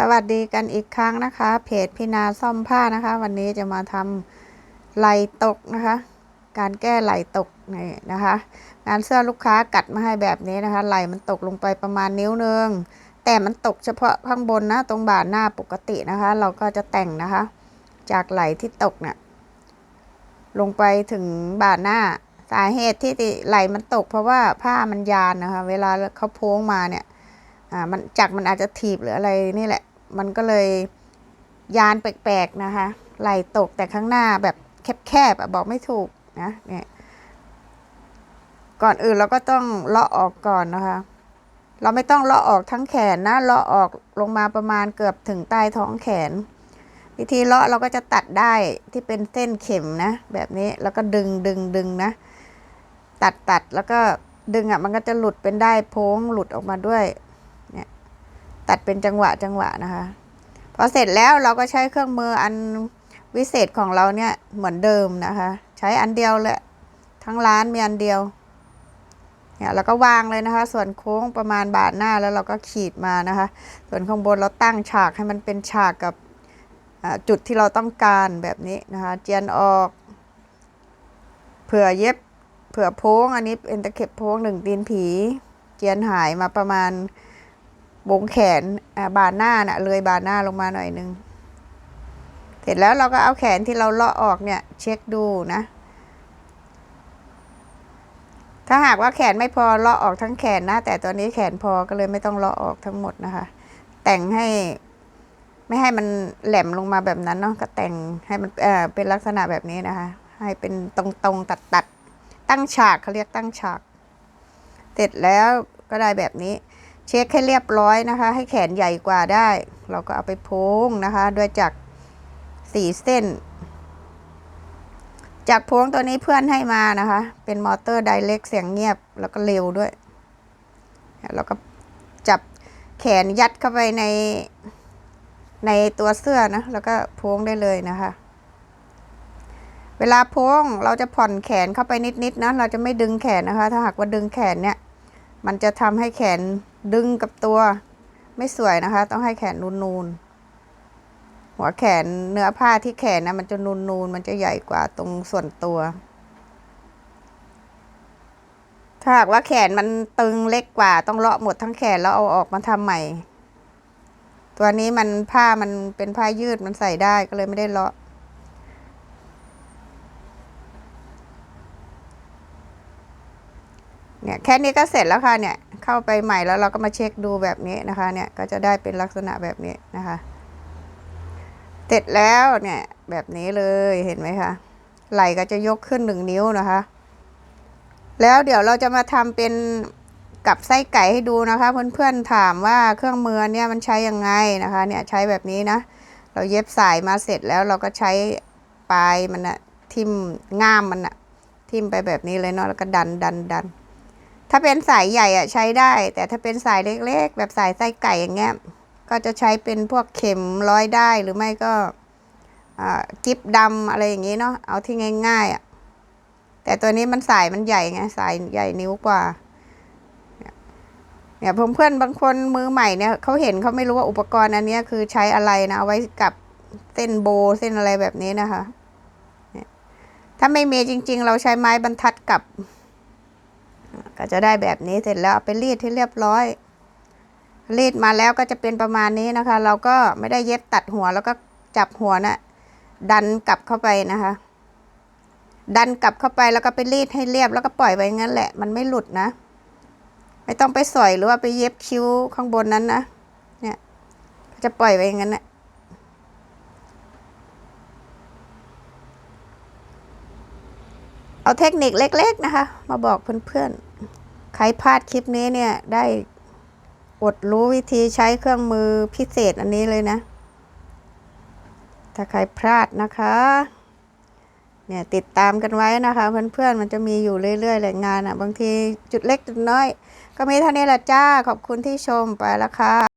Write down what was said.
สวัสดีกันอีกครั้งนะคะ เพจพินาซ่อมผ้านะคะ วันนี้จะมาทำไหลตกนะคะ การแก้ไหลตกนี่นะคะ งานเสื้อลูกค้ากัดมาให้แบบนี้นะคะ ไหลมันตกลงไปประมาณนิ้วนึงแต่มันตกเฉพาะข้างบนนะตรงบ่าหน้าปกตินะคะ เราก็จะแต่งนะคะ จากไหลที่ตกเนี่ยลงไปถึงบ่าหน้าสาเหตุที่ไหลมันตก เพราะว่าผ้ามันยานนะคะ เวลาเขาโพ้งมาเนี่ยอ่ามันจักรมันอาจจะถีบหรืออะไรนี่แหละ มันก็เลยยานแปลกๆนะคะ ไหลตกแต่ข้างหน้าแบบแคบๆบอกไม่ถูกนะเนี่ยก่อนอื่นเราก็ต้องเลาะออกก่อนนะคะ เราไม่ต้องเลาะออกทั้งแขนนะเลาะออกลงมาประมาณเกือบถึงใต้ท้องแขน วิธีเลาะเราก็จะตัดได้ที่เป็นเส้นเข็มนะ แบบนี้แล้วก็ดึงดึงดึงนะ ตัดตัดแล้วก็ดึงอะมันก็จะหลุดเป็นได้โพ้งหลุดออกมาด้วย ตัดเป็นจังหวะจังหวะนะคะ พอเสร็จแล้วเราก็ใช้เครื่องมืออันวิเศษของเราเนี่ยเหมือนเดิมนะคะ ใช้อันเดียวเลยทั้งร้านมีอันเดียวเนี่ยเราก็วางเลยนะคะ ส่วนโค้งประมาณบาทหน้าแล้วเราก็ขีดมานะคะ ส่วนข้างบนเราตั้งฉากให้มันเป็นฉากกับจุดที่เราต้องการแบบนี้นะคะเจียนออก เผื่อเย็บเผื่อโพ้งอันนี้เป็นตะเข็บโพ้งหนึ่งตีนผี เจียนหายมาประมาณ วงแขนบานหน้านะ่ะเลยบานหน้าลงมาหน่อยนึง เสร็จแล้วเราก็เอาแขนที่เราเลาะออกเนี่ย เช็คดูนะ ถ้าหากว่าแขนไม่พอเลาะออกทั้งแขนนะ แต่ตัวนี้แขนพอก็เลยไม่ต้องเลาะออกทั้งหมดนะคะ แต่งให้ไม่ให้มันแหลมลงมาแบบนั้นเนาะก็แต่งให้มันเออเป็นลักษณะแบบนี้นะคะ ให้เป็นตรงๆตัดๆตั้งฉากเขาเรียกตั้งฉาก เสร็จแล้วก็ได้แบบนี้ เช็คให้เรียบร้อยนะคะ ให้แขนใหญ่กว่าได้ เราก็เอาไปโพ้งนะคะ ด้วยจักสี่เส้น จากโพ้งตัวนี้เพื่อนให้มานะคะ เป็นมอเตอร์ไดเล็กเสียงเงียบแล้วก็เร็วด้วย แล้วก็จับแขนยัดเข้าไปในในตัวเสื้อนะ แล้วก็โพ้งได้เลยนะคะ เวลาโพ้งเราจะผ่อนแขนเข้าไปนิดๆนะ เราจะไม่ดึงแขนนะคะ ถ้าหากว่าดึงแขนเนี่ย มันจะทำให้แขนดึงกับตัว ไม่สวยนะคะ ต้องให้แขนนูนๆ หัวแขนเนื้อผ้าที่แขนนะมันจะนูนๆ มันจะใหญ่กว่าตรงส่วนตัว ถ้าหากว่าแขนมันตึงเล็กกว่า ต้องเลาะหมดทั้งแขนแล้วเอาออกมาทำใหม่ ตัวนี้มันผ้ามันเป็นผ้ายืดมันใส่ได้ก็เลยไม่ได้เลาะ เนี่ยแค่นี้ก็เสร็จแล้วค่ะเนี่ยเข้าไปใหม่แล้วเราก็มาเช็คดูแบบนี้นะคะเนี่ยก็จะได้เป็นลักษณะแบบนี้นะคะ เสร็จแล้วเนี่ยแบบนี้เลยเห็นไหมคะไหลก็จะยกขึ้นหนึ่งนิ้วนะคะ แล้วเดี๋ยวเราจะมาทำเป็นกับไส้ไก่ให้ดูนะคะ เพื่อนๆถามว่าเครื่องมือเนี่ยมันใช้ยังไงนะคะเนี่ยใช้แบบนี้นะ เราเย็บสายมาเสร็จแล้วเราก็ใช้ปลายมันอะทิ่มง่ามมันอะทิ่มไปแบบนี้เลยเนาะแล้วก็ดันดันดัน ถ้าเป็นสายใหญ่อะใช้ได้ แต่ถ้าเป็นสายเล็กๆ แบบสายไส้ไก่อย่างเงี้ย ก็จะใช้เป็นพวกเข็มร้อยได้หรือไม่ก็กิฟดำอะไรอย่างงี้เนาะเอาที่ง่ายๆอะแต่ตัวนี้มันสายมันใหญ่ไงสายใหญ่นิ้วกว่าเนี่ยเพื่อนๆบางคนมือใหม่เนี่ยเขาเห็นเขาไม่รู้ว่าอุปกรณ์อันนี้คือใช้อะไรนะเอาไว้กับเส้นโบเส้นอะไรแบบนี้นะคะถ้าไม่มีจริง ๆ เราใช้ไม้บรรทัดกับ ก็จะได้แบบนี้เสร็จแล้วเอาไปรีดให้เรียบร้อย รีดมาแล้วก็จะเป็นประมาณนี้นะคะ เราก็ไม่ได้เย็บตัดหัวแล้วก็จับหัวนะ่ะดันกลับเข้าไปนะคะ ดันกลับเข้าไปแล้วก็ไปรีดให้เรียบแล้วก็ปล่อยไว้งั้นแหละ มันไม่หลุดนะ ไม่ต้องไปสอยหรือว่าไปเย็บคิ้วข้างบนนั้นนะ เนี่ยจะปล่อยไว้งั้นนะเอาเทคนิคเล็ก ๆ นะคะ มาบอกเพื่อนๆ ใครพลาดคลิปนี้เนี่ยได้อดรู้วิธีใช้เครื่องมือพิเศษอันนี้เลยนะ ถ้าใครพลาดนะคะ เนี่ยติดตามกันไว้นะคะ เพื่อนๆมันจะมีอยู่เรื่อยๆแหล่งงานอะ่ะ บางทีจุดเล็กจุดน้อย ก็มีเท่านี้ละจ้า ขอบคุณที่ชมไปแล้วค่ะ